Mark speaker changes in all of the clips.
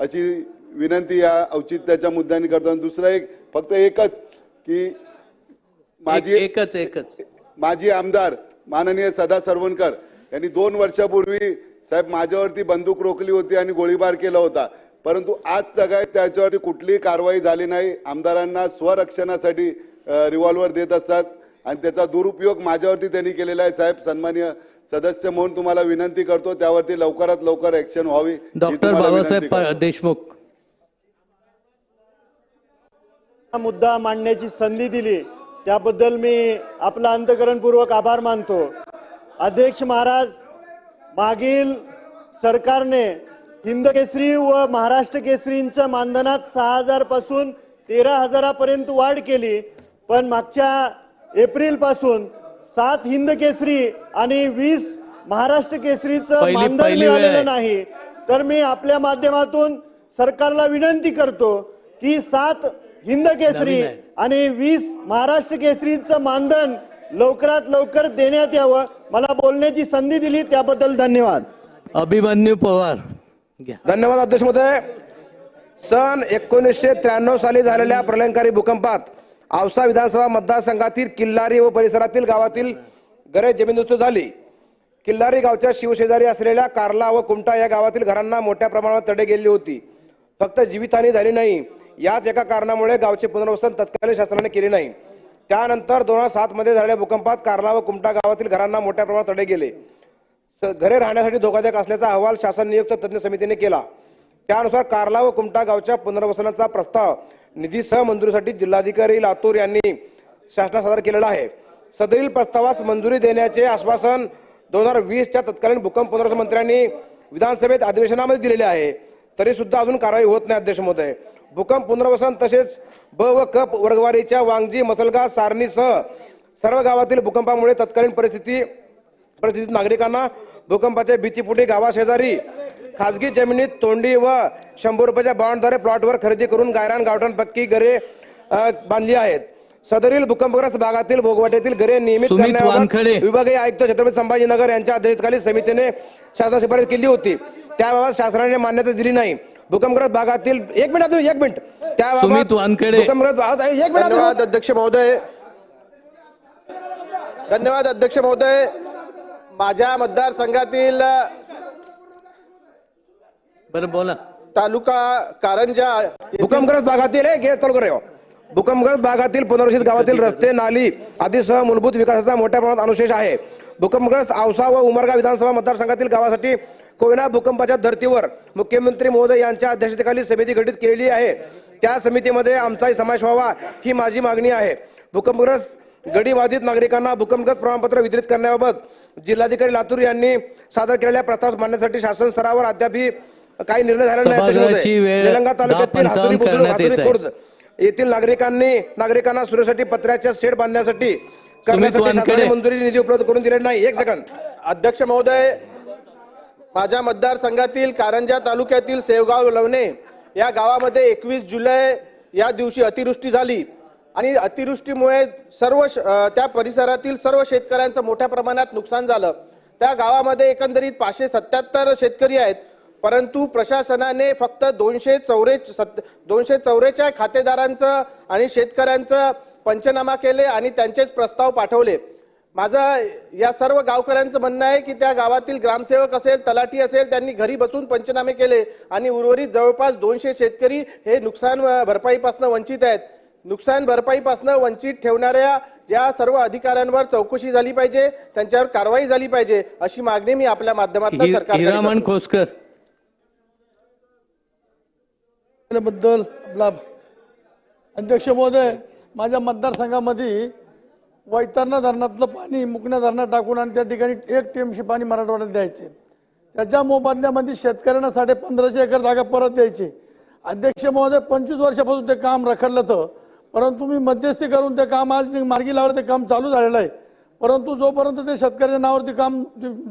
Speaker 1: अशी विनंती या औचित्याच्या मुद्द्याने करतो. आणि दुसरं एक फक्त एकच की माझी
Speaker 2: एक- एकच एकच.
Speaker 1: माजी आमदार माननीय सदा सरवणकर यांनी दोन वर्षापूर्वी साहेब माझ्यावरती बंदूक रोखली होती आणि गोळीबार केला होता. परंतु आज तगाय त्याच्यावरती कुठलीही कारवाई झाली नाही. आमदारांना स्वरक्षणासाठी रिव्हॉल्वर देत असतात. आणि त्याचा दुरुपयोग माझ्यावरती त्यांनी केलेला आहे. साहेब सन्मान्य सदस्य म्हणून तुम्हाला विनंती करतो त्यावरती लवकरात लवकर ऍक्शन व्हावी
Speaker 2: डॉक्टर बाबासाहेब देशमुख.
Speaker 3: मुद्दा मांडण्याची संधी दिली त्याबद्दल मी आपला अंतकरणपूर्वक आभार मानतो. अध्यक्ष महाराज मागील सरकारने हिंद केसरी व महाराष्ट्र केसरींच्या मानधनात सहा हजारपासून तेरा हजारापर्यंत वाढ केली पण मागच्या एप्रिलपासून सात हिंद केसरी आणि वीस महाराष्ट्र केसरीचं मानधन. मिळालेलं नाही. तर मी आपल्या माध्यमातून सरकारला विनंती करतो की सात हिंद केसरी. आणि वीस महाराष्ट्र केसरीचं मानधन लवकरात लवकर देण्यात यावं. मला बोलण्याची संधी दिली त्याबद्दल धन्यवाद.
Speaker 2: अभिमन्यू पवार.
Speaker 4: धन्यवाद अध्यक्ष महोदय. सन एकोणीसशे त्र्याण्णव साली झालेल्या प्रलयंकारी भूकंपात औसा विधानसभा मतदारसंघातील किल्लारी व परिसरातील गावातील घरे जमीनदोस्त झाली. किल्लारी गावच्या शिवशेजारी असलेल्या कार्ला व कुमटा या गावातील घरांना मोठ्या प्रमाणात तडे गेली होती. फक्त जीवितहानी झाली नाही. याच एका कारणामुळे गावचे पुनर्वसन तत्कालीन शासनाने केले नाही. त्यानंतर दोन हजार सातमध्ये झालेल्या भूकंपात कार्ला व कुमटा गावातील घरांना मोठ्या प्रमाणात तडे गेले. स- घरे राहण्यासाठी धोकादायक असल्याचा अहवाल शासन नियुक्त तज्ज्ञ समितीने केला. त्यानुसार कार्ला व कुमटा गावच्या पुनर्वसनाचा प्रस्ताव निधीसह मंजुरीसाठी जिल्हाधिकारी लातूर यांनी शासनात सादर केलेला आहे. सदरील प्रस्तावास मंजुरी देण्याचे आश्वासन दोन हजार वीसच्या तत्कालीन भूकंप पुनर्वसन मंत्र्यांनी विधानसभेत अधिवेशनामध्ये दिलेले आहे. तरी सुद्धा अजून कारवाई होत नाही अध्यक्ष महोदय. भूकंप पुनर्वसन तसेच ब व क वर्गवारीच्या वांगजी मसलगा सारणीसह सर्व गावातील भूकंपामुळे तत्कालीन परिस्थिती परिस्थितीत नागरिकांना भूकंपाच्या भीतीपुटी गावाशेजारी खासगी जमिनीत तोंडी व शंभर रुपयाच्या बॉन्डद्वारे प्लॉटवर खरेदी करून गायरान गावठाण पक्की घरे बांधली आहेत. सदरील भूकंपग्रस्त भागातील भोगवाट्यातील घरे नियमित करण्याबाबत. विभागीय आयुक्त छत्रपती संभाजीनगर यांच्या अध्यक्षतेखाली समितीने शासन शिफारस केली होती. त्याबाबत शासनाने मान्यता दिली नाही. भूकंपग्रस्त भागातील एक मिनिट एक मिनिट. त्याबाबत. भूकंपग्रस्त आज- एक मिनिट
Speaker 5: अध्यक्ष महोदय. धन्यवाद अध्यक्ष महोदय. माझ्या मतदारसंघातील
Speaker 2: बरं बोला.
Speaker 5: तालुका कारंजा
Speaker 4: भूकंपग्रस्त भागातील हे घे चालू करूया. भूकंपग्रस्त भागातील पुनर्वसित गावातील रस्ते नाली आदीसह मूलभूत विकासाचा मोठ्या प्रमाणात अनुशेष आहे. भूकंपग्रस्त औसा व उमरगा विधानसभा मतदारसंघातील गावासाठी कोयना भूकंपाच्या धर्तीवर मुख्यमंत्री महोदय यांच्या अध्यक्षतेखाली समिती गठीत केलेली आहे. त्या समितीमध्ये आमचाही समावेश व्हावा ही माझी मागणी आहे. भूकंपग्रस्त गडीबाधित नागरिकांना भूकंपग्रस्त प्रमाणपत्र वितरित करण्याबाबत जिल्हाधिकारी लातूर यांनी सादर केलेल्या प्रस्ताव मांडण्यासाठी शासन स्तरावर अद्यापही काही निर्णय झालेला नाही निलंगा तालुक्यातील
Speaker 2: 10:55
Speaker 4: हातुरी बुद्रुक,
Speaker 2: करण्यात
Speaker 4: हातुरी
Speaker 2: येत आहे.
Speaker 4: खुर्द येथील नागरिकांनी नागरिकांना सुरक्षेसाठी पत्र्याच्या शेड बांधण्यासाठी करण्यासाठी मंजुरी निधी उपलब्ध करून दिलेला नाही. एक सेकंद
Speaker 5: अध्यक्ष महोदय माझ्या मतदारसंघातील कारंजा तालुक्यातील सेवगाव लवणे या गावामध्ये एकवीस जुलै या दिवशी अतिवृष्टी झाली. आणि अतिवृष्टीमुळे सर्व त्या परिसरातील सर्व शेतकऱ्यांचं मोठ्या प्रमाणात नुकसान झालं. त्या गावामध्ये एकंदरीत पाचशे सत्याहत्तर शेतकरी आहेत. परंतु प्रशासनाने फक्त दोनशे चौरे सत दोनशे चौरेच्या खातेदारांचं आणि शेतकऱ्यांचं पंचनामा केले आणि त्यांचेच प्रस्ताव पाठवले. माझं या सर्व गावकऱ्यांचं म्हणणं आहे की त्या गावातील ग्रामसेवक असेल तलाठी असेल त्यांनी घरी बसून पंचनामे केले आणि उर्वरित जवळपास दोनशे शेतकरी हे नुकसान भरपाईपासून वंचित आहेत. नुकसान भरपाईपासून वंचित ठेवणाऱ्या या सर्व अधिकाऱ्यांवर चौकशी झाली पाहिजे त्यांच्यावर कारवाई झाली पाहिजे अशी मागणी मी आपल्या माध्यमातून
Speaker 2: हि-
Speaker 6: बद्दल आपला अध्यक्ष महोदय माझ्या मतदारसंघामध्ये वैतरणा धरणातलं पाणी मुकण्या धरणात टाकून आणि त्या ठिकाणी एक टीएमशी पाणी मराठवाड्यात द्यायचे. त्याच्या मोबदल्यामध्ये शेतकऱ्यांना साडे पंधराशे एकर जागा परत द्यायची. अध्यक्ष महोदय पंचवीस वर्षापासून ते काम रखडलं होतं. परंतु मी मध्यस्थी करून ते काम आज मार्गी लावलं ते काम चालू झालेलं आहे. परंतु जोपर्यंत ते शेतकऱ्याच्या नावावरती काम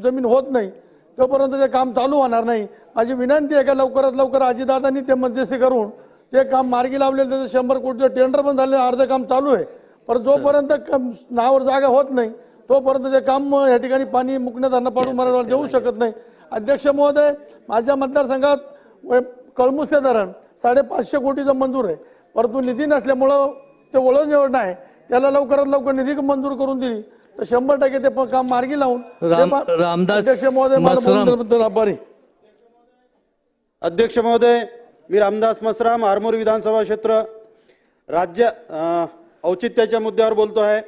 Speaker 6: जमीन होत नाही तोपर्यंत ते काम चालू होणार नाही माझी विनंती आहे का लवकरात लवकर अजितदादांनी ते मध्यस्थी करून ते काम मार्गी लावलेलं त्याचं शंभर कोटीचं टेंडर पण झाले अर्ध काम चालू आहे. पण जोपर्यंत कम- नावावर जागा होत नाही तोपर्यंत ते काम या ठिकाणी पाणी मुकण्यात धरणं पाडून मराठवाडा देऊ शकत नाही. अध्यक्ष महोदय माझ्या मतदारसंघात वै- कळमुसे धरण साडेपाचशे कोटीचं मंजूर आहे. परंतु निधी नसल्यामुळं ते वळण निवड नाही. त्याला लवकरात लवकर निधी मंजूर करून दिली. तर शंभर टक्के ते प- काम मार्गी लावून
Speaker 2: राम-
Speaker 6: ते मा-
Speaker 2: रामदास
Speaker 6: अध्यक्ष महोदय मला बोलून
Speaker 2: मसराम.
Speaker 6: दिल्याबद्दल आभारी
Speaker 7: अध्यक्ष महोदय मी रामदास मसराम आरमोर विधानसभा क्षेत्र राज्य अ, औचित्याच्या मुद्द्यावर बोलतो आहे.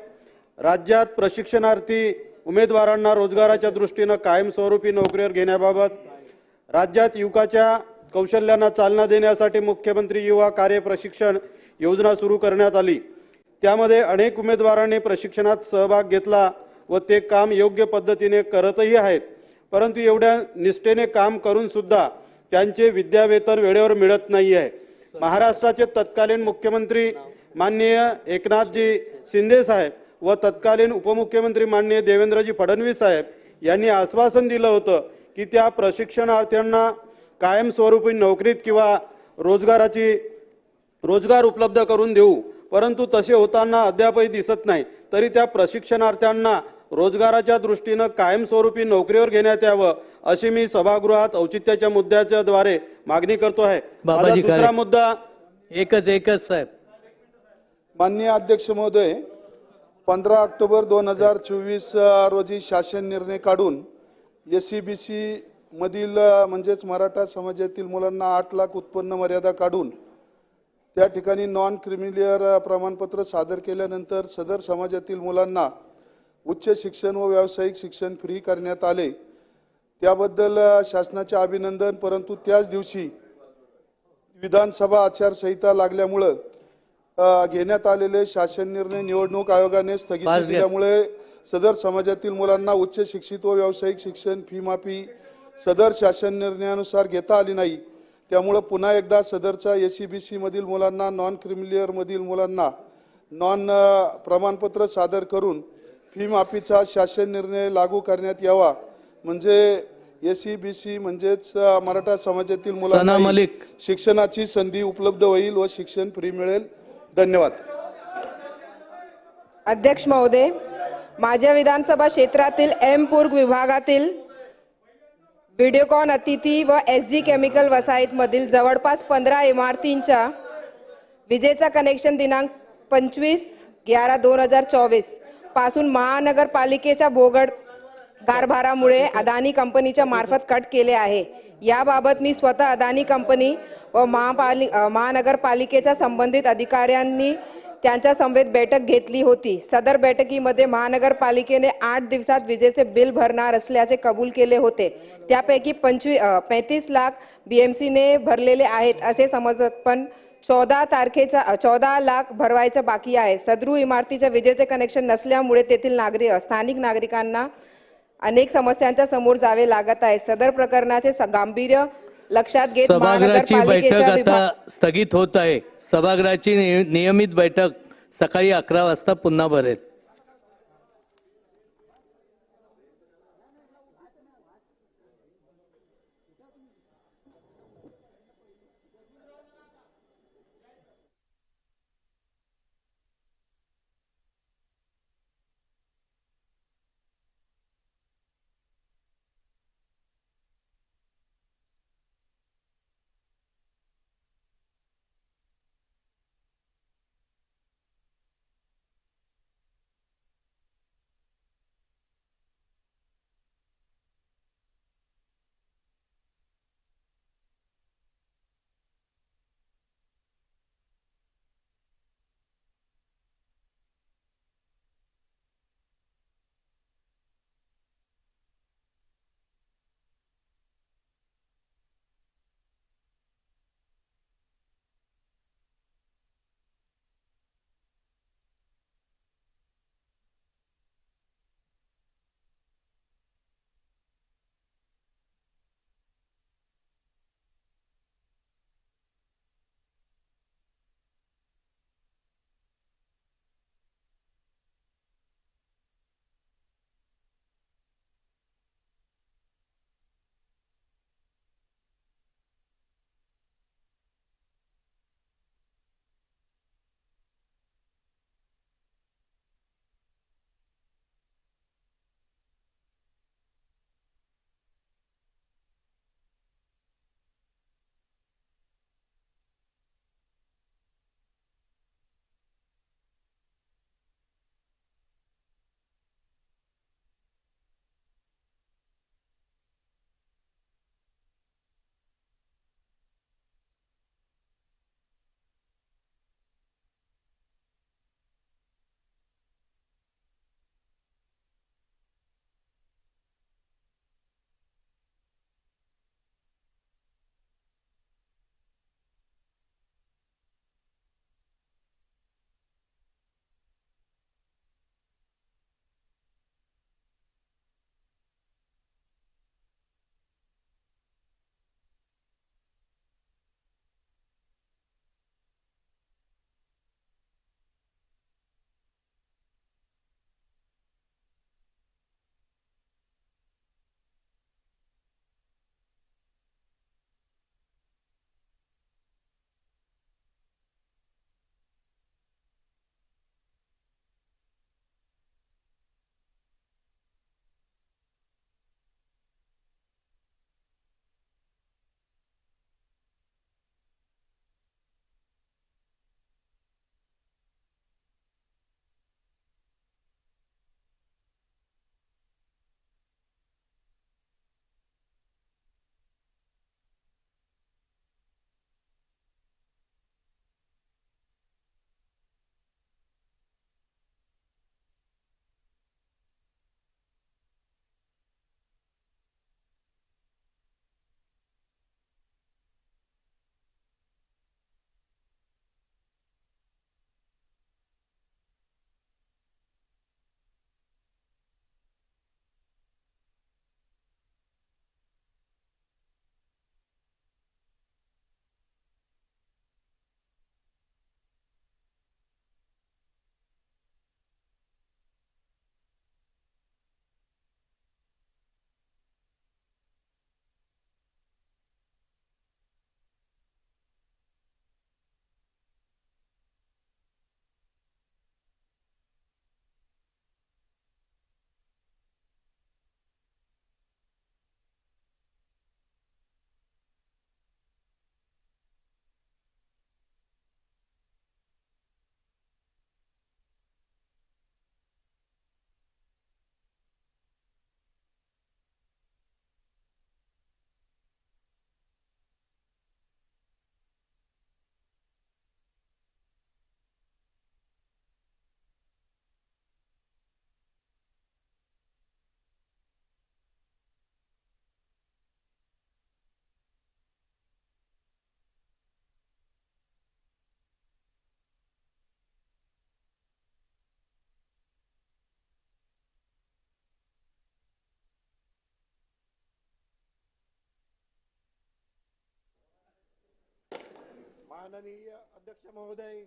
Speaker 7: राज्यात प्रशिक्षणार्थी उमेदवारांना रोजगाराच्या दृष्टीनं कायमस्वरूपी नोकरीवर घेण्याबाबत राज्यात युवकाच्या कौशल्यांना चालना देण्यासाठी मुख्यमंत्री युवा कार्य प्रशिक्षण योजना सुरू करण्यात आली. त्यामध्ये अनेक उमेदवारांनी प्रशिक्षणात सहभाग घेतला व ते काम योग्य पद्धतीने करतही आहेत. परंतु एवढ्या निष्ठेने काम करून सुद्धा त्यांचे विद्यावेतन वेळेवर मिळत नाही आहे. महाराष्ट्राचे तत्कालीन मुख्यमंत्री माननीय एकनाथजी शिंदे साहेब व तत्कालीन उपमुख्यमंत्री माननीय देवेंद्रजी फडणवीस साहेब यांनी आश्वासन दिलं होतं की त्या प्रशिक्षणार्थ्यांना कायमस्वरूपी नोकरीत किंवा रोजगाराची रोजगार उपलब्ध करून देऊ. परंतु तसे होताना अद्यापही दिसत नाही. तरी त्या प्रशिक्षणार्थ्यांना रोजगाराच्या दृष्टीनं कायमस्वरूपी नोकरीवर घेण्यात यावं अशी मी सभागृहात औचित्याच्या मुद्द्याच्या द्वारे मागणी करतो आहे. माझा
Speaker 2: बाबाजी
Speaker 7: दुसरा. मुद्दा
Speaker 2: एकच एकच साहेब.
Speaker 8: माननीय अध्यक्ष महोदय पंधरा ऑक्टोबर दोन हजार चोवीस रोजी शासन निर्णय काढून एस सी बी सी मधील अ, म्हणजेच मराठा समाजातील मुलांना आठ लाख उत्पन्न मर्यादा काढून त्या ठिकाणी नॉन क्रिमिलियर प्रमाणपत्र सादर केल्यानंतर सदर समाजातील मुलांना उच्च शिक्षण व व्यावसायिक शिक्षण फ्री करण्यात आले त्याबद्दल शासनाचे अभिनंदन परंतु त्याच दिवशी विधानसभा आचारसंहिता लागल्यामुळं घेण्यात आलेले शासन निर्णय निवडणूक आयोगाने स्थगिती. दिल्यामुळे सदर समाजातील मुलांना उच्च शिक्षित व व्यावसायिक शिक्षण फी माफी सदर शासन निर्णयानुसार घेता आली नाही त्यामुळं पुन्हा एकदा सदरच्या एस सी बी सी मधील मुलांना नॉन क्रिमिलियर मधील मुलांना नॉन प्रमाणपत्र सादर करून फी माफीचा शासन निर्णय लागू करण्यात यावा. म्हणजे एस सी बी सी म्हणजेच मराठा समाजातील
Speaker 2: सना
Speaker 8: मुलांना
Speaker 2: मलिक.
Speaker 8: शिक्षणाची संधी उपलब्ध होईल व शिक्षण फ्री मिळेल. धन्यवाद.
Speaker 9: अध्यक्ष महोदय माझ्या विधानसभा क्षेत्रातील एम पूर्ग विभागातील व्हिडिओकॉन अतिथी व एस जी केमिकल वसाहतमधील जवळपास पंधरा इमारतींच्या विजेचा कनेक्शन दिनांक पंचवीस ग्यारा दोन हजार चोवीसपासून महानगरपालिकेच्या बोगड कारभारामुळे अदानी कंपनीच्या मार्फत कट केले आहे. याबाबत मी स्वतः अदानी कंपनी व महापालि महानगरपालिकेच्या संबंधित अधिकाऱ्यांनी त्यांच्या समवेत बैठक घेतली होती. सदर बैठकीमध्ये महानगरपालिकेने आठ दिवसात विजेचे बिल भरणार असल्याचे कबूल केले होते. त्यापैकी पंचवीस पैंतीस लाख बीएमसीने भरलेले आहेत असे समजत पण चौदा तारखेचा चौदा लाख भरवायचं बाकी आहे. सदरू इमारतीच्या विजेचे कनेक्शन नसल्यामुळे तेथील नागरिक स्थानिक नागरिकांना अनेक समस्यांच्या समोर जावे लागत आहे. सदर प्रकरणाचे गांभीर्य लक्षात घेत
Speaker 2: सभागृहाची बैठक आता स्थगित होत आहे. सभागृहाची नियमित बैठक सकाळी अकरा वाजता पुन्हा भरेल.
Speaker 10: माननीय अध्यक्ष महोदय.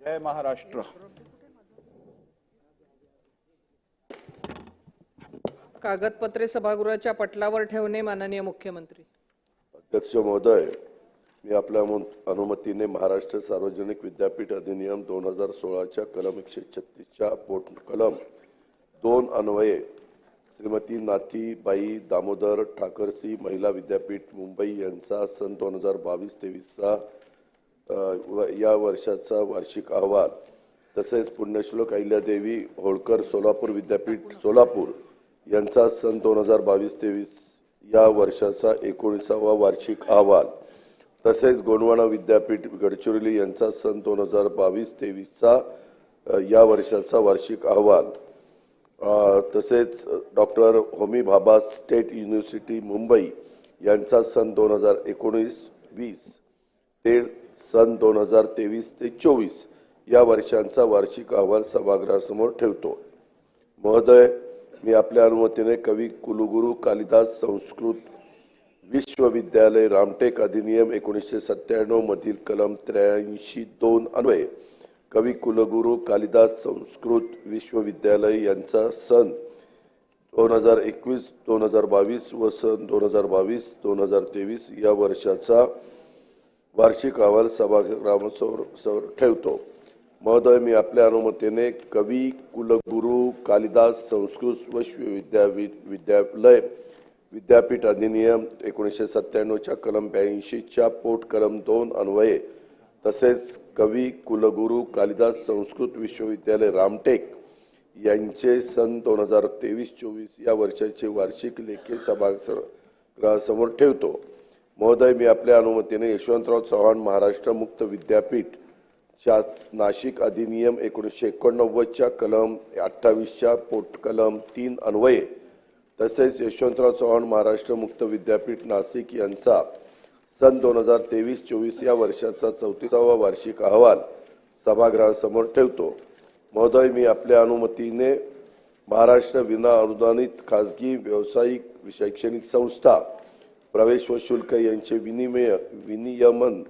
Speaker 11: जय महाराष्ट्र.
Speaker 12: कागदपत्रे सभागृहाच्या पटलावर ठेवणे माननीय मुख्यमंत्री.
Speaker 13: अध्यक्ष महोदय मी आपल्या अनु- अनुमतीने महाराष्ट्र सार्वजनिक विद्यापीठ अधिनियम दोन हजार सोळाच्या कलम एकशे छत्तीसच्या पोट कलम दोन अन्वये श्रीमती नाथीबाई दामोदर ठाकरसी महिला विद्यापीठ मुंबई यांचा सन दोन हजार बावीस तेवीसचा व- या वर्षाचा वार्षिक अहवाल. तसेच पुण्यश्लोक अहिल्यादेवी होळकर सोलापूर विद्यापीठ सोलापूर यांचा सन दोन हजार बावीस तेवीस या वर्षाचा एकोणीसावा वार्षिक अहवाल. तसेच गोंडवाना विद्यापीठ गडचिरोली यांचा सन दोन हजार बावीस तेवीसचा या वर्षाचा वार्षिक अहवाल. तसेच doctor Homi Bhabha state university Mumbai यांचा सन दोन हजार एकोणीस वीस ते सन दोन हजार तेवीस ते चोवीस या वर्षांचा वार्षिक अहवाल सभागृहासमोर ठेवतो. महोदय मी आपल्या अनुमतीने कवी कुलगुरू कालिदास संस्कृत विश्वविद्यालय रामटेक अधिनियम एकोणीसशे सत्त्याण्णव मधील कलम त्र्याऐंशी दोन अन्वये कवी कुलगुरू कालिदास संस्कृत विश्वविद्यालय यांचा सन दोन हजार एकवीस दोन हजार बावीस व सन दोन हजार बावीस दोन हजार तेवीस या वर्षाचा वार्षिक अहवाल सभागृहासमोर समोर ठेवतो. महोदय मी आपल्या अनुमतीने कवी कुलगुरू कालिदास संस्कृत विश्वविद्या विद्यालय विद्यापीठ अधिनियम एकोणीसशे सत्त्याण्णवच्या कलम ब्याऐंशीच्या पोट कलम दोन अन्वये तसेच कवी कुलगुरू कालिदास संस्कृत विश्वविद्यालय रामटेक यांचे सन दोन हजार तेवीस चोवीस या वर्षाचे वार्षिक लेखी सभागृहासमोर ठेवतो. महोदय मी आपल्या अनुमतीने यशवंतराव चव्हाण महाराष्ट्र मुक्त विद्यापीठ च्या नाशिक अधिनियम एकोणीसशे एकोणनव्वदच्या कलम अठ्ठावीसच्या पोट कलम तीन अन्वये तसेच यशवंतराव चव्हाण महाराष्ट्र मुक्त विद्यापीठ नाशिक यांचा सन दोन हजार तेवीस चोवीस या वर्षाचा चौतीसावा वार्षिक अहवाल सभागृहासमोर ठेवतो. महोदय मी आपल्या अनुमतीने महाराष्ट्र विना अनुदानित खाजगी व्यावसायिक शैक्षणिक संस्था प्रवेश व शुल्क यांचे विनिमय विनियमन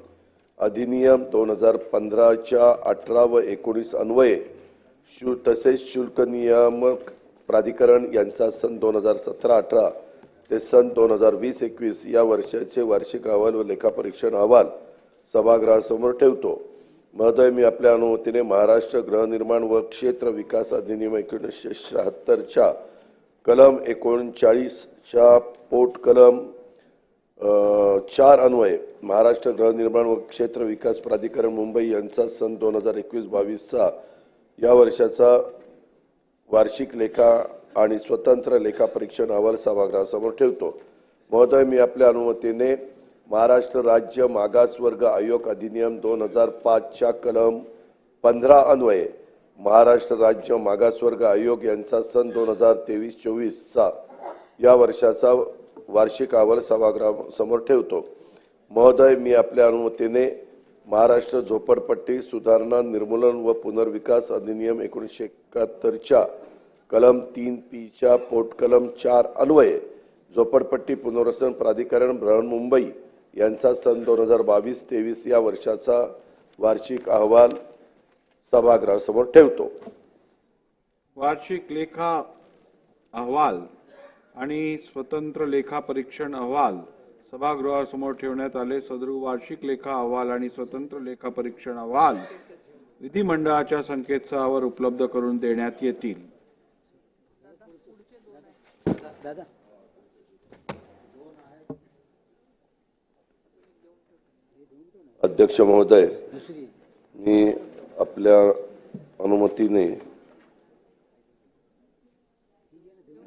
Speaker 13: अधिनियम दोन हजार पंधराच्या अठरा व एकोणीस अन्वये शु तसेच शुल्क नियामक प्राधिकरण यांचा सन दोन हजार सतरा अठरा ते सन दोन हजार वीस एकवीस या वर्षाचे वार्षिक अहवाल व लेखापरीक्षण अहवाल सभागृहासमोर ठेवतो. महोदय मी आपल्या अनुमतीने महाराष्ट्र गृहनिर्माण व क्षेत्र विकास अधिनियम एकोणीसशे शहात्तरच्या कलम एकोणचाळीसच्या पोट कलम चार अन्वये महाराष्ट्र गृहनिर्माण व क्षेत्र विकास प्राधिकरण मुंबई यांचा सन दोन हजार एकवीस बावीसचा या वर्षाचा वार्षिक लेखा आणि स्वतंत्र लेखापरीक्षण अहवाल सभागृहासमोर ठेवतो. महोदय मी आपल्या अनुमतीने महाराष्ट्र राज्य मागासवर्ग आयोग अधिनियम दोन हजार पाचच्या कलम पंधरा अन्वये महाराष्ट्र राज्य मागासवर्ग आयोग यांचा सन दोन हजार तेवीस चोवीसचा या वर्षाचा वार्षिक अहवाल सभागृहासमोर ठेवतो. महोदय मी आपल्या अनुमतीने महाराष्ट्र झोपडपट्टी सुधारणा निर्मूलन व पुनर्विकास अधिनियम एकोणीसशे एकाहत्तरच्या कलम तीन पीच्या पोटकलम चार अन्वये झोपडपट्टी पुनर्वसन प्राधिकरण बृहन्मुंबई यांचा सन दोन हजार बावीस तेवीस या वर्षाचा वार्षिक अहवाल सभागृहासमोर ठेवतो.
Speaker 11: वार्षिक लेखा अहवाल आणि स्वतंत्र लेखा परीक्षण अहवाल सभागृहासमोर ठेवण्यात आले. सदृ वार्षिक लेखा अहवाल आणि स्वतंत्र लेखा परीक्षण अहवाल विधिमंडळाच्या संकेतस्थळावर उपलब्ध करून देण्यात येतील.
Speaker 13: अध्यक्ष महोदय मी आपल्या अनुमतीने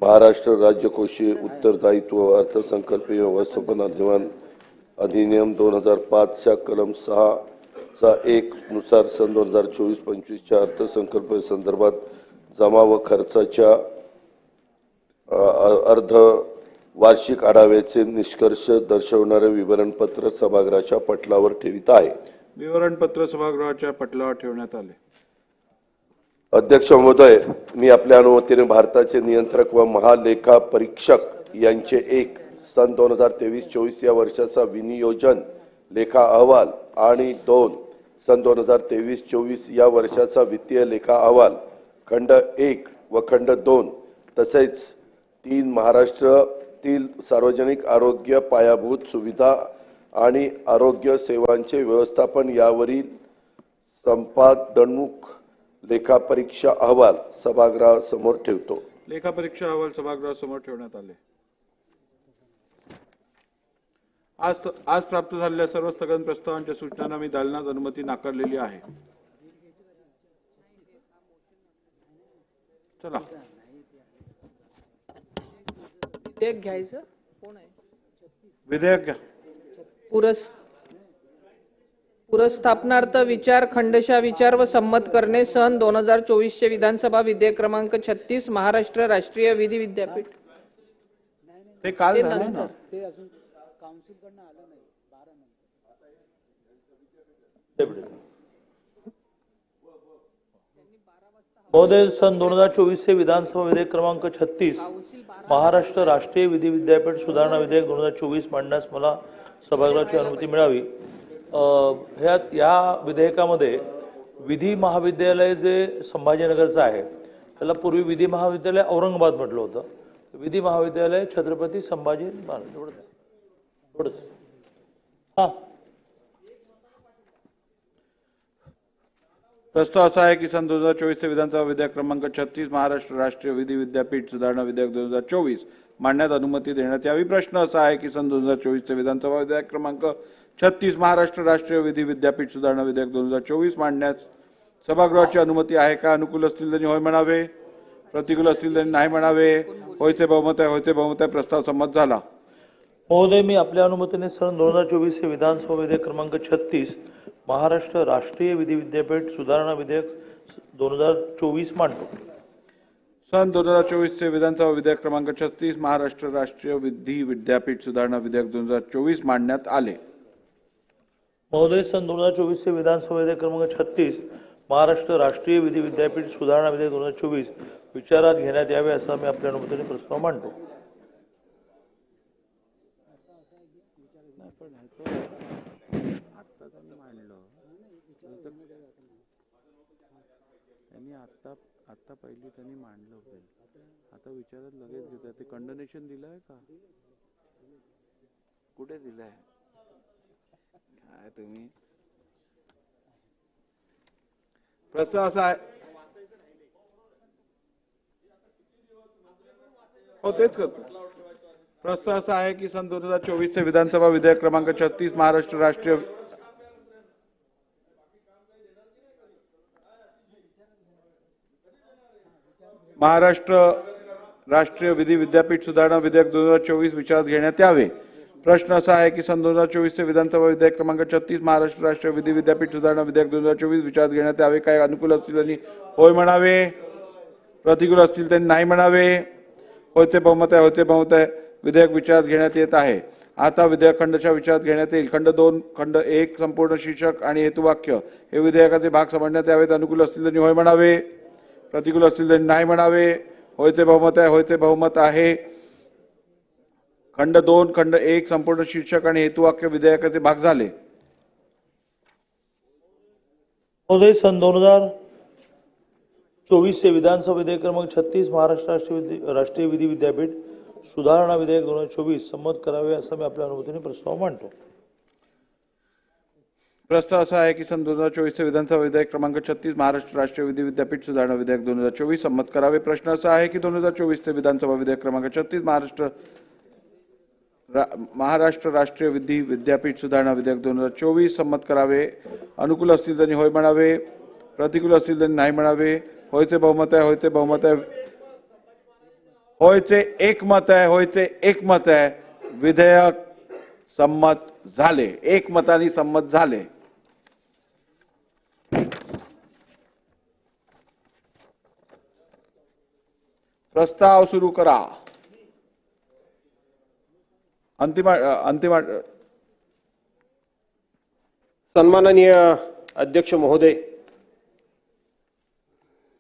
Speaker 13: महाराष्ट्र राज्य कोषीय उत्तरदायित्व अर्थसंकल्पीय व्यवस्थापन अधिनियम अधिनियम दोन हजार पाचच्या कलम सहा चा एक नुसार सन दोन हजार चोवीस पंचवीसच्या अर्थसंकल्प संदर्भात जमा व खर्चाच्या अर्ध वार्षिक आढाव्याचे निष्कर्ष दर्शवणारे विवरणपत्र सभागृहाच्या पटलावर ठेवित आहे.
Speaker 11: विवरणपत्र सभागृहाच्या पटलावर ठेवण्यात आले.
Speaker 13: अध्यक्ष महोदय मी आपल्या अनुमतीने भारताचे नियंत्रक व महालेखा परीक्षक यांचे एक सन दोन हजार तेवीस चोवीस या वर्षाचा विनियोजन लेखा अहवाल आणि दोन सन दोन हजार तेवीस चोवीस या वर्षाचा वित्तीय लेखा अहवाल खंड एक व खंड दोन तसेच तीन महाराष्ट्रातील सार्वजनिक आरोग्य पायाभूत सुविधा आणि आरोग्य सेवांचे व्यवस्थापन यावरील संपादनुक लेखापरीक्षा अहवाल सभागृहासमोर ठेवतो.
Speaker 11: लेखापरीक्षा अहवाल सभागृहासमोर ठेवण्यात आले. आज आज प्राप्त झालेल्या सर्व स्थगन प्रस्तावांच्या सूचनांना मी दालनात अनुमती नाकारलेली आहे. चला.
Speaker 12: विधेयक घ्यायचं? कोण आहे?
Speaker 11: विधेयक घ्या.
Speaker 12: पुरस पुरस्थापनार्थ विचार खंडशा विचार व संमत करणे सन दोन हजार चोवीसचे विधानसभा विधेयक क्रमांक छत्तीस महाराष्ट्र राष्ट्रीय विधी विद्यापीठ.
Speaker 11: ते काल
Speaker 12: ते
Speaker 11: झालं ना?
Speaker 12: नंतर.
Speaker 14: महोदय सन दोन हजार चोवीस चे विधानसभा विधेयक क्रमांक छत्तीस. महाराष्ट्र राष्ट्रीय विधी विद्यापीठ सुधारणा विधेयक दोन हजार चोवीस मांडण्यास मला सभागृहाची अनुमती मिळावी. ह्या या विधेयकामध्ये विधी महाविद्यालय जे संभाजीनगरचं आहे त्याला पूर्वी विधी महाविद्यालय औरंगाबाद म्हटलं होतं. विधी महाविद्यालय छत्रपती संभाजी महाराज. एवढंच. एवढंच. हां.
Speaker 11: प्रस्ताव असा आहे की सन दोन हजार चोवीसचे विधानसभा विधेयक क्रमांक छत्तीस महाराष्ट्र राष्ट्रीय विधी विद्यापीठ सुधारणा विधेयक दोन हजार चोवीस मांडण्यात अनुमती देण्यात यावी. प्रश्न असा आहे की सन दोन हजार चोवीसचे विधानसभा विधेयक क्रमांक छत्तीस महाराष्ट्र राष्ट्रीय विधी विद्यापीठ सुधारणा विधेयक दोन हजार चोवीस मांडण्यास सभागृहाची अनुमती आहे का? अनुकूल असतील त्यांनी होय म्हणावे. प्रतिकूल असतील त्यांनी नाही म्हणावे. होयचे बहुमत आहे होयचे बहुमत आहे प्रस्ताव संमत झाला.
Speaker 14: महोदय मी आपल्या अनुमतीने सन दोन हजार चोवीस हे विधानसभा विधेयक क्रमांक छत्तीस महाराष्ट्र राष्ट्रीय विधी विद्यापीठ सुधारणा विधेयक दोन हजार चोवीस मांडतो.
Speaker 11: सन दोन हजार चोवीसचे विधानसभा विधेयक क्रमांक छत्तीस महाराष्ट्र राष्ट्रीय विधी विद्यापीठ सुधारणा विधेयक दोन हजार चोवीस मांडण्यात आले.
Speaker 14: महोदय सन दोन हजार चोवीसचे विधानसभा विधेयक क्रमांक छत्तीस महाराष्ट्र राष्ट्रीय विधी विद्यापीठ सुधारणा विधेयक दोन हजार चोवीस विचारात घेण्यात यावे असा मी आपल्या अनुमतीने प्रस्ताव मांडतो
Speaker 11: आता त्यांनी मांडलं त्यांनी आत्ता आता पहिली त्यांनी मांडलं होतं. आता विचारात लगेच घेतात ते कंडोनेशन दिलंय का? कुठे दिलंय? काय तुम्ही? प्रश्न असा आहे. हो तेच करतो. प्रश्न असा आहे की सन दोन हजार चोवीसचे विधानसभा विधेयक क्रमांक छत्तीस महाराष्ट्र राष्ट्रीय महाराष्ट्र राष्ट्रीय विधी विद्यापीठ सुधारणा विधेयक दोन हजार चोवीस विचारात घेण्यात यावे. प्रश्न असा आहे की सन दोन हजार चोवीसचे विधानसभा विधेयक क्रमांक छत्तीस महाराष्ट्र राष्ट्रीय विधी विद्यापीठ सुधारणा विधेयक दोन हजार चोवीस विचारात घेण्यात यावे. काय अनुकूल असतील त्यांनी होय म्हणावे? प्रतिकूल असतील त्यांनी नाही म्हणावे. होयचे बहुमत आहे होते बहुमत आहे. विधेयक विचारात घेण्यात येत आहे. आता विधेयक खंडच्या विचारात घेण्यात येईल. खंड दोन खंड एक संपूर्ण शीर्षक आणि हेतुवाक्य हे विधेयकाचे भाग समजण्यात यावेत. अनुकूल असतील त्यांनी होय म्हणावे. प्रतिकूल असतील त्यांनी नाही म्हणावे. होयचे बहुमत आहे होयचे बहुमत आहे. खंड दोन खंड एक संपूर्ण शीर्षक आणि हेतुवाक्य विधेयकाचे भाग झाले.
Speaker 14: महोदय सन दोन हजार चोवीसचे विधानसभा विधेयक क्रमांक छत्तीस महाराष्ट्र राष्ट्रीय राष्ट्रीय विधी विद्यापीठ सुधारणा विधेयक दोन हजार चोवीस संमत करावे असा मी आपल्या अनुमतीने प्रस्ताव मांडतो.
Speaker 11: प्रस्ताव असा आहे की सन दोन हजार चोवीसचे विधानसभा विधेयक क्रमांक छत्तीस महाराष्ट्र राष्ट्रीय विधी विद्यापीठ सुधारणा विधेयक दोन हजार चोवीस संमत करावे. प्रश्न असा आहे की दोन हजार चोवीसचे विधानसभा विधेयक क्रमांक छत्तीस महाराष्ट्र रा- महाराष्ट्र राष्ट्रीय विधी विद्यापीठ सुधारणा विधेयक दोन हजार चोवीस संमत करावे. अनुकूल असतील त्यांनी होय म्हणावे. प्रतिकूल असतील त्यांनी नाही म्हणावे. होयचे बहुमत आहे होयचे बहुमत आहे. होयचे एकमत आहे होयचे एकमत आहे. विधेयक संमत झाले एकमताने संमत झाले. प्रस्ताव सुरू करा. अंतिम अंतिम
Speaker 10: सन्माननीय अध्यक्ष महोदय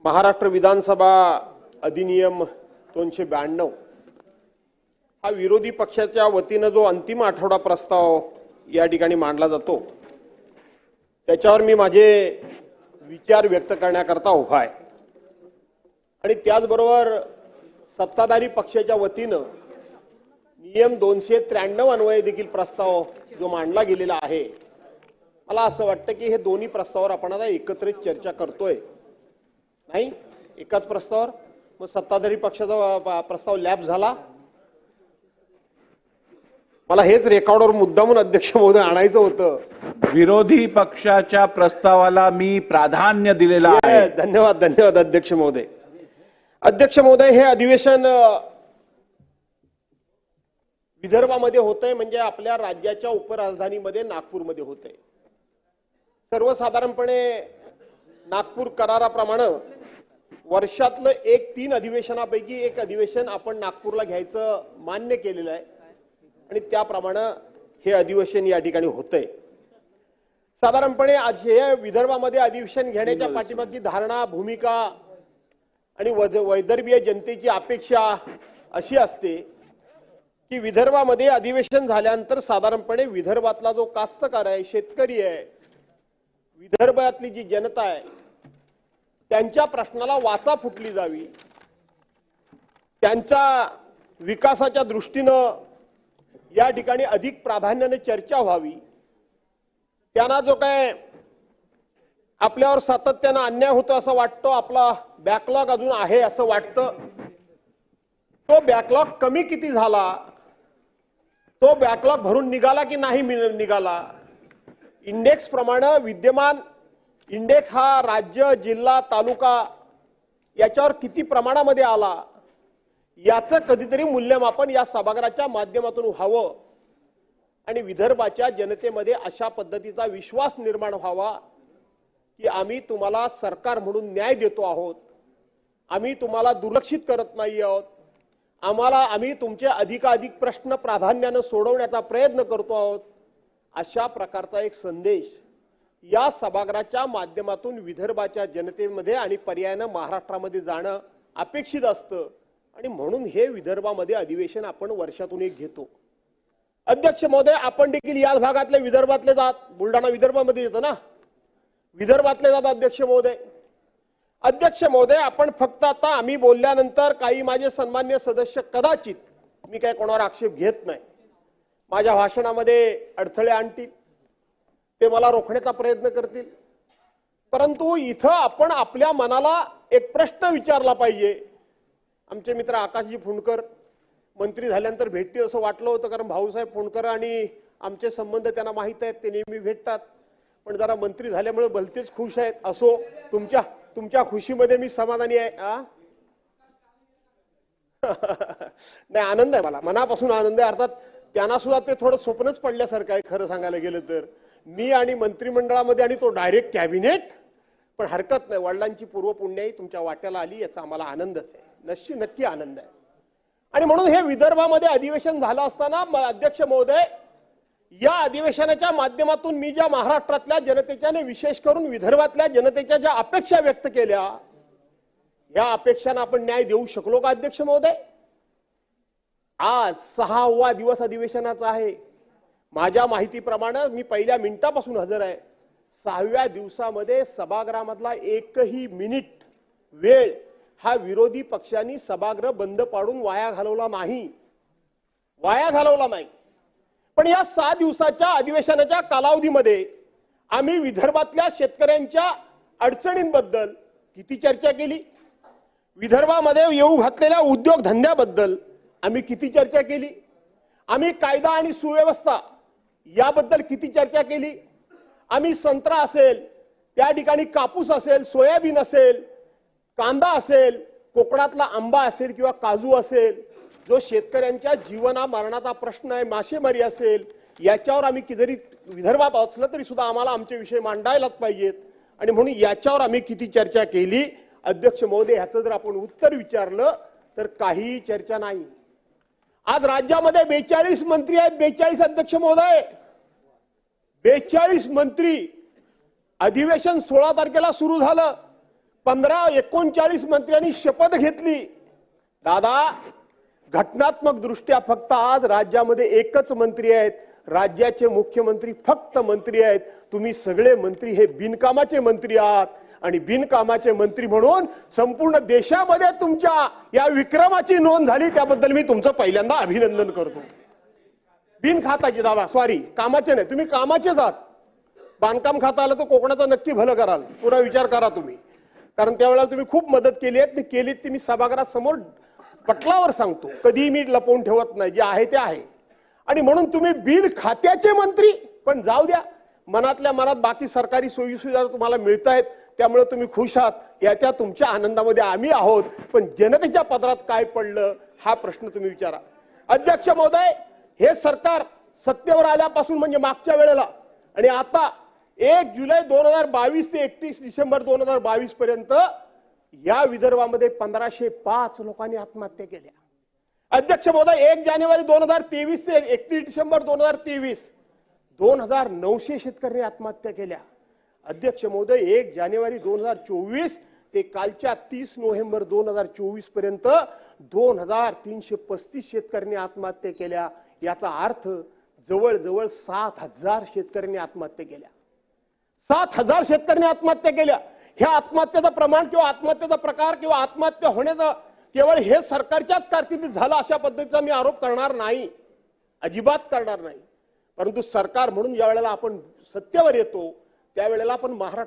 Speaker 10: महाराष्ट्र विधानसभा अधिनियम दोनशे ब्याण्णव हा विरोधी पक्षाच्या वतीनं जो अंतिम आठवडा प्रस्ताव या ठिकाणी मांडला जातो त्याच्यावर मी माझे विचार व्यक्त करण्याकरता उभा आहे. आणि त्याचबरोबर सत्ताधारी पक्षाच्या वतीनं नियम दोनशे त्र्याण्णव अन्वये देखील प्रस्ताव जो मांडला गेलेला आहे मला असं वाटतं की हे दोन्ही प्रस्तावावर आपण आता एकत्रित चर्चा करतोय. नाही? एकाच प्रस्तावावर? मग सत्ताधारी पक्षाचा प्रस्ताव लॅब झाला. मला हेच रेकॉर्डवर मुद्दामून अध्यक्ष महोदय आणायचं होतं.
Speaker 11: विरोधी पक्षाच्या प्रस्तावाला मी प्राधान्य दिलेलं आहे.
Speaker 10: धन्यवाद धन्यवाद अध्यक्ष महोदय. अध्यक्ष महोदय हे अधिवेशन विदर्भामध्ये होतंय म्हणजे आपल्या राज्याच्या उपराजधानीमध्ये नागपूरमध्ये होतंय. सर्वसाधारणपणे नागपूर कराराप्रमाणे वर्षातलं एक तीन अधिवेशनापैकी एक अधिवेशन आपण नागपूरला घ्यायचं मान्य केलेलं आहे. आणि त्याप्रमाणे हे अधिवेशन या ठिकाणी होतंय. साधारणपणे आज हे विदर्भामध्ये अधिवेशन घेण्याच्या पाठीमागची धारणा भूमिका आणि वद- वैदर्भीय जनतेची अपेक्षा अशी असते की विदर्भामध्ये अधिवेशन झाल्यानंतर साधारणपणे विदर्भातला जो कास्तकार आहे शेतकरी आहे विदर्भातली जी जनता आहे त्यांच्या प्रश्नाला वाचा फुटली जावी. त्यांच्या विकासाच्या दृष्टीनं या ठिकाणी अधिक प्राधान्याने चर्चा व्हावी. त्यांना जो काय आपल्यावर सातत्यानं अन्याय होतो असं वाटतं आपला बॅकलॉग अजून आहे असं वाटतं. तो बॅकलॉग कमी किती झाला? तो बॅकलॉग भरून निघाला की नाही निघाला? इंडेक्स प्रमाणे विद्यमान इंडेक्स हा राज्य जिल्हा तालुका याच्यावर किती प्रमाणामध्ये आला? याचं कधीतरी मूल्यमापन या सभागृहाच्या माध्यमातून व्हावं. आणि विदर्भाच्या जनतेमध्ये अशा पद्धतीचा विश्वास निर्माण व्हावा की आम्ही तुम्हाला सरकार म्हणून न्याय देतो आहोत. आम्ही तुम्हाला दुर्लक्षित करत नाही आहोत. आम्हाला आम्ही तुमचे अधिकाधिक प्रश्न प्राधान्यानं सोडवण्याचा प्रयत्न करतो आहोत. अशा प्रकारचा एक संदेश या सभागृहाच्या माध्यमातून विदर्भाच्या जनतेमध्ये आणि पर्यायानं महाराष्ट्रामध्ये जाणं अपेक्षित असतं. आणि म्हणून हे विदर्भामध्ये अधिवेशन आपण वर्षातून एक घेतो. अध्यक्ष महोदय आपण देखील याच भागातले विदर्भातले जात. बुलढाणा विदर्भामध्ये येतो ना? विदर्भातले जात अध्यक्ष महोदय. अध्यक्ष महोदय आपण फक्त आता आम्ही बोलल्यानंतर काही माझे सन्मान्य सदस्य कदाचित मी काय कोणावर आक्षेप घेत नाही. माझ्या भाषणामध्ये अडथळे आणतील. ते मला रोखण्याचा प्रयत्न करतील. परंतु इथं आपण आपल्या मनाला एक प्रश्न विचारला पाहिजे. आमचे मित्र आकाशजी फुंडकर मंत्री झाल्यानंतर भेटतील असं वाटलं होतं कारण भाऊसाहेब फुंडकर आणि आमचे संबंध त्यांना माहीत आहेत ते नेहमी भेटतात. पण जरा मंत्री झाल्यामुळे भलतेच खुश आहेत. असो तुमच्या तुमच्या खुशीमध्ये मी समाधानी आहे आ? नाही आनंद आहे मला. मनापासून आनंद आहे. अर्थात त्यांना सुद्धा ते थोडं स्वप्नच पडल्यासारखं आहे खरं सांगायला गेलं तर. मी आणि मंत्रिमंडळामध्ये आणि तो डायरेक्ट कॅबिनेट पण हरकत नाही. वडिलांची पूर्वपुण्याही तुमच्या वाट्याला आली याचा आम्हाला आनंदच आहे. नशी नक्की आनंद आहे. आणि म्हणून हे विदर्भामध्ये अधिवेशन झालं असताना अध्यक्ष महोदय या अधिवेशनाच्या माध्यमातून मी ज्या महाराष्ट्रातल्या जनतेच्या आणि विशेष करून विदर्भातल्या जनतेच्या ज्या अपेक्षा व्यक्त केल्या या अपेक्षांना आपण न्याय देऊ शकलो का अध्यक्ष महोदय? आज सहावा दिवस अधिवेशनाचा आहे. माझ्या माहितीप्रमाणे मी पहिल्या मिनिटापासून हजर आहे. सहाव्या दिवसामध्ये सभागृहामधला एकही मिनिट वेळ हा विरोधी पक्षांनी सभागृह बंद पाडून वाया घालवला नाही. वाया घालवला नाही. पण या सहा दिवसाच्या अधिवेशनाच्या कालावधीमध्ये आम्ही विदर्भातल्या शेतकऱ्यांच्या अडचणींबद्दल किती चर्चा केली? विदर्भामध्ये येऊ घातलेल्या उद्योगधंद्याबद्दल आम्ही किती चर्चा केली? आम्ही कायदा आणि सुव्यवस्था याबद्दल किती चर्चा केली? आम्ही संत्रा असेल त्या ठिकाणी कापूस असेल सोयाबीन असेल कांदा असेल कोकणातला आंबा असेल किंवा काजू असेल जो शेतकऱ्यांच्या जीवना मरणाचा प्रश्न आहे मासेमारी असेल याच्यावर आम्ही कि- जरी विदर्भात असलं तरी सुद्धा आम्हाला आमचे विषय मांडायलाच पाहिजेत. आणि म्हणून याच्यावर आम्ही किती चर्चा केली अध्यक्ष महोदय ह्याचं जर आपण उत्तर विचारलं तर काहीही चर्चा नाही. आज राज्यामध्ये बेचाळीस मंत्री आहेत बेचाळीस अध्यक्ष महोदय. बेचाळीस मंत्री अधिवेशन सोळा तारखेला सुरू झालं. पंधरा एकोणचाळीस मंत्र्यांनी शपथ घेतली. दादा घटनात्मक दृष्ट्या फक्त आज राज्यामध्ये एकच मंत्री आहेत. राज्याचे मुख्यमंत्री फक्त मंत्री आहेत. तुम्ही सगळे मंत्री हे बिनकामाचे मंत्री आहात. आणि बिनकामाचे मंत्री म्हणून संपूर्ण देशामध्ये तुमच्या या विक्रमाची नोंद झाली. त्याबद्दल मी तुमचं पहिल्यांदा अभिनंदन करतो. बिनखाताचे दावा सॉरी कामाचे नाही. तुम्ही कामाचेच आहात. बांधकाम खाता आलं तर कोकणाचा नक्की भलं कराल. पुन्हा विचार करा तुम्ही. कारण त्यावेळेला तुम्ही खूप मदत केली आहे. ती केलीत ती मी सभागृहासमोर पटलावर सांगतो. कधीही मी लपवून ठेवत नाही. जे आहे ते आहे. आणि म्हणून तुम्ही बिल खात्याचे मंत्री. पण जाऊ द्या. मनातल्या मनात बाकी सरकारी सोयीसुविधा तुम्हाला मिळत आहेत. त्यामुळे तुम्ही खुश आहात. याच्या तुमच्या आनंदामध्ये आम्ही आहोत. पण जनतेच्या पदरात काय पडलं हा प्रश्न तुम्ही विचारा. अध्यक्ष महोदय हे सरकार सत्तेवर आल्यापासून म्हणजे मागच्या वेळेला. आणि आता एक जुलै दोन हजार बावीस ते एकतीस डिसेंबर दोन हजार बावीस पर्यंत या विदर्भामध्ये पंधराशे पाच लोकांनी आत्महत्या केल्या. अध्यक्ष महोदय एक जानेवारी दोन हजार तेवीस ते एकतीस डिसेंबर दोन हजार तेवीस दोन हजार नऊशे शेतकऱ्यांनी आत्महत्या केल्या. अध्यक्ष महोदय एक जानेवारी दोन हजार चोवीस ते कालच्या तीस नोव्हेंबर दोन हजार चोवीसपर्यंत दोन हजार तीनशे पस्तीस शेतकऱ्यांनी आत्महत्या केल्या. याचा अर्थ जवळजवळ सात हजार शेतकऱ्यांनी आत्महत्या केल्या. सात हजार शेतकऱ्यांनी आत्महत्या केल्या. ह्या आत्महत्येचं प्रमाण किंवा आत्महत्येचा प्रकार किंवा आत्महत्या होण्याचं केवळ हे सरकारच्याच कारकिर्दीत झालं अशा पद्धतीचा मी आरोप करणार नाही. अजिबात करणार नाही. परंतु सरकार म्हणून ज्या वेळेला आपण सत्तेवर येतो त्यावेळेला आपण महाराष्ट्र